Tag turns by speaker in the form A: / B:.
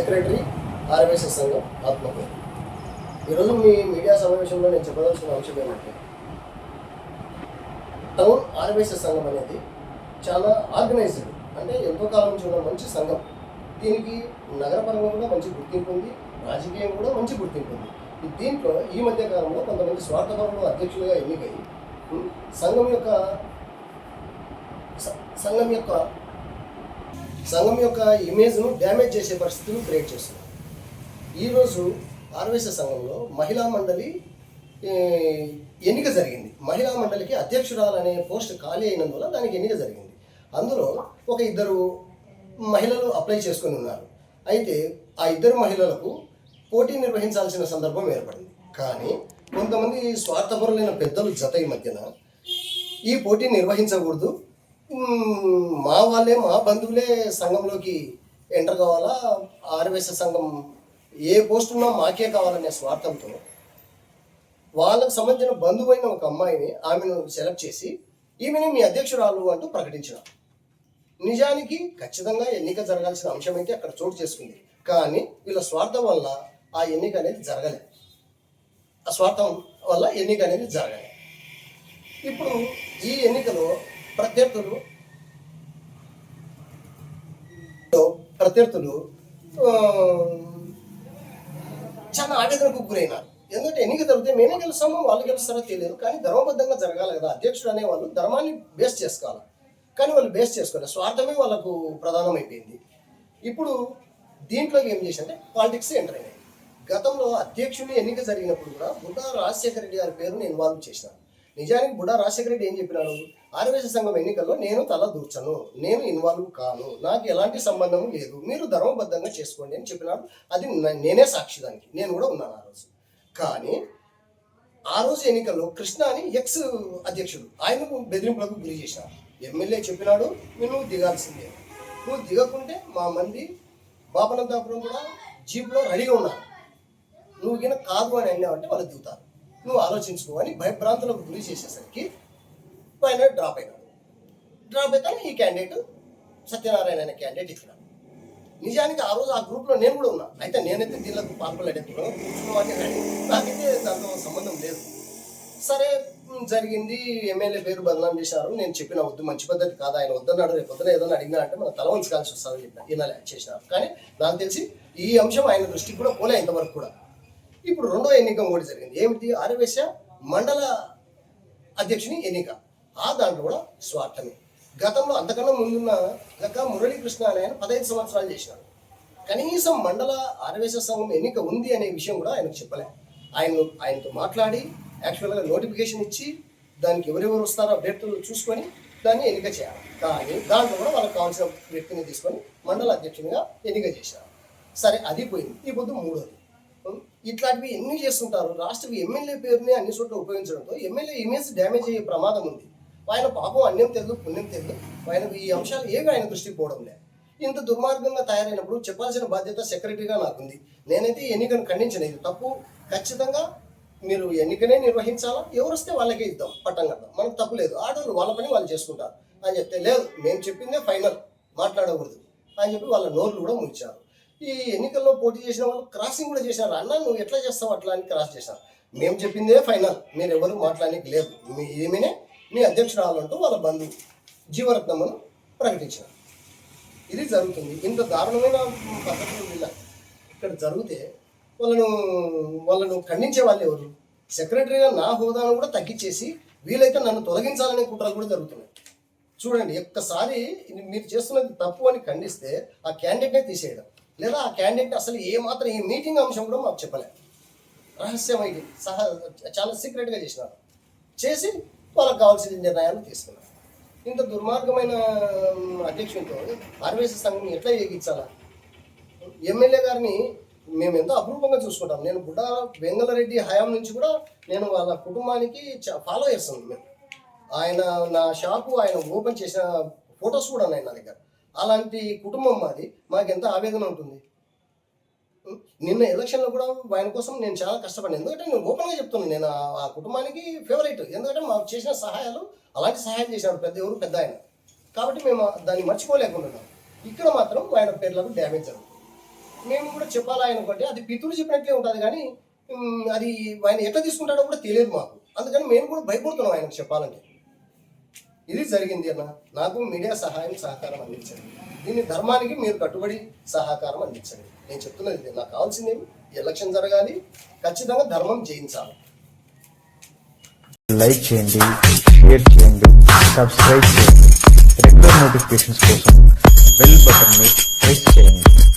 A: Secretary ఆర్ఎంఎస్ఎస్ సంఘం ఆత్మకూరు. ఈరోజు మీ media సమావేశంలో నేను చెప్పదలసిన అంశం ఏంటంటే టౌన్ ఆర్ఎంఎస్ఎస్ సంఘం అనేది చాలా ఆర్గనైజ్డ్ అంటే ఎంతో కాలం నుంచి ఉన్న మంచి సంఘం. దీనికి నగరపరంగా కూడా మంచి గుర్తింపు ఉంది రాజకీయం కూడా మంచి గుర్తింపు ఉంది. ఈ దీంట్లో ఈ మధ్య కాలంలో కొంతమంది స్వార్థపరంలో అధ్యక్షులుగా ఎన్నికై సంఘం యొక్క సంఘం యొక్క సంఘం యొక్క ఇమేజ్ను డ్యామేజ్ చేసే పరిస్థితిని క్రియేట్ చేస్తుంది. ఈరోజు ఆర్వేశ సంఘంలో మహిళా మండలి ఎన్నిక జరిగింది. మహిళా మండలికి అధ్యక్షురాలనే పోస్ట్ ఖాళీ అయినందువల్ల దానికి ఎన్నిక జరిగింది. అందులో ఒక ఇద్దరు మహిళలు అప్లై చేసుకొని ఉన్నారు. అయితే ఆ ఇద్దరు మహిళలకు పోటీ నిర్వహించాల్సిన సందర్భం ఏర్పడింది. కానీ కొంతమంది స్వార్థపరులైన పెద్దలు జత ఈ మధ్యన ఈ పోటీ నిర్వహించకూడదు. మా వాళ్ళే మా బంధువులే సంఘంలోకి ఎంటర్ కావాలా? ఆర్ఎస్ సంఘం ఏ పోస్ట్ ఉన్నా మాకే కావాలనే స్వార్థంతో వాళ్ళకు సంబంధించిన బంధువైన ఒక అమ్మాయిని ఆమెను సెలెక్ట్ చేసి ఈమెని మీ అధ్యక్షురాలు అంటూ ప్రకటించిన. నిజానికి ఖచ్చితంగా ఎన్నిక జరగాల్సిన అంశం అయితే అక్కడ చోటు చేసుకుంది. కానీ వీళ్ళ స్వార్థం వల్ల ఆ ఎన్నిక అనేది జరగలేదు ఆ స్వార్థం వల్ల ఎన్నిక అనేది జరగలేదు ఇప్పుడు ఈ ఎన్నికలో ప్రత్యర్థులు ప్రత్యర్థులు చాలా ఆవేదనకు గురైనారు. ఎందుకంటే ఎన్నిక జరిగితే మేమే గెలుస్తామో వాళ్ళు గెలుస్తారో తెలియదు. కానీ ధర్మబద్ధంగా జరగాలి కదా. అధ్యక్షుడు అనేవాళ్ళు ధర్మాన్ని బేస్ చేసుకోవాలి. కానీ వాళ్ళు బేస్ చేసుకోలేదు స్వార్థమే వాళ్ళకు ప్రధానమైపోయింది. ఇప్పుడు దీంట్లోకి ఏం చేసిందంటే పాలిటిక్స్ ఎంటర్ అయినాయి. గతంలో అధ్యక్షుడిని ఎన్నిక జరిగినప్పుడు కూడా బుడ్డా రాజశేఖర రెడ్డి గారి పేరుని ఇన్వాల్వ్ చేశాను నిజానికి బుడా రాజశేఖర రెడ్డి ఏం చెప్పినాడు? ఆర్యవేశ సంఘం ఎన్నికల్లో నేను తల దూర్చను నేను ఇన్వాల్వ్ కాను నాకు ఎలాంటి సంబంధం లేదు మీరు ధర్మబద్ధంగా చేసుకోండి అని చెప్పినాడు. అది నేనే సాక్షి దానికి నేను కూడా ఉన్నాను ఆ రోజు. కానీ ఆ రోజు ఎన్నికల్లో కృష్ణ అని ఎక్స్ అధ్యక్షుడు ఆయనకు బెదిరింపులకు గురి చేశారు. ఎమ్మెల్యే చెప్పినాడు నువ్వు దిగాల్సిందే. నువ్వు దిగకుంటే మా మంది బాపనంతాపురం కూడా జీప్లో రెడీగా ఉన్నారు. నువ్వు గిన కాదు అని అన్నావంటే వాళ్ళు దిగుతారు. నువ్వు ఆలోచించుకో అని భయభ్రాంతులకు గురి చేసేసరికి ఆయన డ్రాప్ అయినాడు. డ్రాప్ అయితే ఈ క్యాండిడేట్ సత్యనారాయణ అనే క్యాండిడేట్ ఇచ్చినాడు నిజానికి ఆ రోజు ఆ గ్రూప్లో నేను కూడా ఉన్నా. అయితే నేనైతే దీనికి పాల్పడేటప్పుడు కూర్చున్నవాడిని నాకైతే దాంతో సంబంధం లేదు. సరే జరిగింది ఎమ్మెల్యే పేరు బదనాం చేశారు. నేను చెప్పిన వద్దు మంచి పద్ధతి కాదు. ఆయన వద్దన్నాడు రేపు వద్దన ఏదైనా అడిగినా అంటే మనం తల వంచుకోవాల్సి వస్తుందని చెప్పిన ఇలా చేసినారు. కానీ నాకు తెలిసి ఈ అంశం ఆయన దృష్టికి కూడా పోలే ఇంతవరకు కూడా. ఇప్పుడు రెండో ఎన్నిక కూడా జరిగింది. ఏమిటి? ఆర్యవేశ మండల అధ్యక్షుని ఎన్నిక. ఆ దాంట్లో కూడా స్వార్థమే. గతంలో అంతకన్నా ముందున్న గక మురళీకృష్ణ అనే ఆయన పదహైదు సంవత్సరాలు చేసినాడు కనీసం మండల ఆర్యవేశ సంఘం ఎన్నిక ఉంది అనే విషయం కూడా ఆయనకు చెప్పలే. ఆయన ఆయనతో మాట్లాడి యాక్చువల్గా నోటిఫికేషన్ ఇచ్చి దానికి ఎవరెవరు వస్తారో అభ్యర్థులు చూసుకొని దాన్ని ఎన్నిక చేయాలి. కానీ దాంట్లో కూడా వాళ్ళకి కావాల్సిన వ్యక్తిని తీసుకొని మండల అధ్యక్షునిగా ఎన్నిక చేశారు. సరే అది పోయింది. ఈ పొద్దు మూడోది. ఇట్లాంటివి ఎన్ని చేస్తుంటారు? రాష్ట్ర ఎమ్మెల్యే పేరుని అన్ని చోట్ల ఉపయోగించడంతో ఎమ్మెల్యే ఇమేజ్ డ్యామేజ్ అయ్యే ప్రమాదం ఉంది. ఆయన పాపం అన్యం తెలుగు పుణ్యం తెలుగు. ఆయన ఈ అంశాలు ఏవి ఆయన దృష్టికి పోవడం లేదు ఇంత దుర్మార్గంగా తయారైనప్పుడు చెప్పాల్సిన బాధ్యత సెక్రటరీగా నాకుంది. నేనైతే ఎన్నికను ఖండించిన. ఇది తప్పు. ఖచ్చితంగా మీరు ఎన్నికనే నిర్వహించాలా? ఎవరు వస్తే వాళ్ళకే ఇద్దాం. పట్టం కడదాం. మనకు తప్పు లేదు. ఆడవాళ్ళు వాళ్ళ పని వాళ్ళు చేసుకుంటారు. అని చెప్తే లేదు. మేము చెప్పిందే ఫైనల్. మాట్లాడకూడదు. అని చెప్పి వాళ్ళ నోర్లు కూడా ముంచారు. ఈ ఎన్నికల్లో పోటీ చేసిన వాళ్ళు క్రాసింగ్ కూడా చేశారు. అన్న నువ్వు ఎట్లా చేస్తావు? అట్లా అని క్రాస్ చేశారు. మేము చెప్పిందే ఫైనల్ మీరు ఎవరు మాట్లాడడానికి లేదు మీ ఏమైనా మీ అధ్యక్షురాలంటూ వాళ్ళ బంధువు జీవరత్నమును ప్రకటించారు. ఇది జరుగుతుంది. ఇంత దారుణమైన పద్ధతులు ఇక్కడ జరిగితే వాళ్ళను వాళ్ళను ఖండించే వాళ్ళు ఎవరు? సెక్రటరీగా నా హోదాను కూడా తగ్గించేసి వీలైతే నన్ను తొలగించాలనే కుట్రలు కూడా జరుగుతున్నాయి. చూడండి ఒక్కసారి మీరు చేస్తున్నది తప్పు అని ఖండిస్తే ఆ క్యాండిడేట్నే తీసేయడం. లేదా ఆ క్యాండిడేట్ అసలు ఏమాత్రం ఈ మీటింగ్ అంశం కూడా మాకు చెప్పలేదు. రహస్యమైంది సహా చాలా సీక్రెట్గా చేసినారు. చేసి వాళ్ళకి కావాల్సిన నిర్ణయాలు తీసుకున్నారు. ఇంత దుర్మార్గమైన అధ్యక్షునితో ఆర్వేస సంఘం ఎట్లా ఏగించాలా? ఎమ్మెల్యే గారిని మేము ఎంతో అపరూపంగా చూసుకుంటాం. నేను బుడ్డ వెంగళరెడ్డి హయాం నుంచి కూడా నేను వాళ్ళ కుటుంబానికి ఫాలో చేస్తాను మేము. ఆయన నా షాపు ఆయన ఓపెన్ చేసిన ఫొటోస్ కూడా ఉన్నాయి నా దగ్గర. అలాంటి కుటుంబం మాది మాకెంత ఆవేదన ఉంటుంది. నిన్న ఎలక్షన్లో కూడా ఆయన కోసం నేను చాలా కష్టపడిన ఎందుకంటే నేను ఓపెన్గా చెప్తున్నాను నేను ఆ- కుటుంబానికి ఫేవరెట్. ఎందుకంటే మాకు చేసిన సహాయాలు అలాంటి సహాయం చేశారు పెద్ద ఎవరు పెద్ద ఆయన. కాబట్టి మేము దాన్ని మర్చిపోలేకుంటున్నాం ఇక్కడ మాత్రం ఆయన పేర్లకు డ్యామేజ్ జరుగుతుంది మేము కూడా చెప్పాలి ఆయన ఒకటి అది పితుడు చెప్పినట్లే ఉంటుంది కానీ అది ఆయన ఎట్లా తీసుకుంటాడో కూడా తెలియదు మాకు. అందుకని మేము కూడా భయపడుతున్నాం ఆయనకు చెప్పాలంటే. ఇది జరిగింది అన్న. నాకు మీడియా సహాయం సహకారం అందించండి. దీన్ని ధర్మానికి మీరు కట్టుబడి సహకారం అందించండి. నేను చెప్తున్నది నాకు కావాల్సింది ఏమి? ఎలక్షన్ జరగాలి. ఖచ్చితంగా ధర్మం జయించాలి.
B: లైక్ చేయండి షేర్ చేయండి సబ్స్క్రైబ్ చేయండి. రెగ్యులర్ నోటిఫికేషన్స్ కోసం బెల్ బటన్ని ప్రెస్ చేయండి.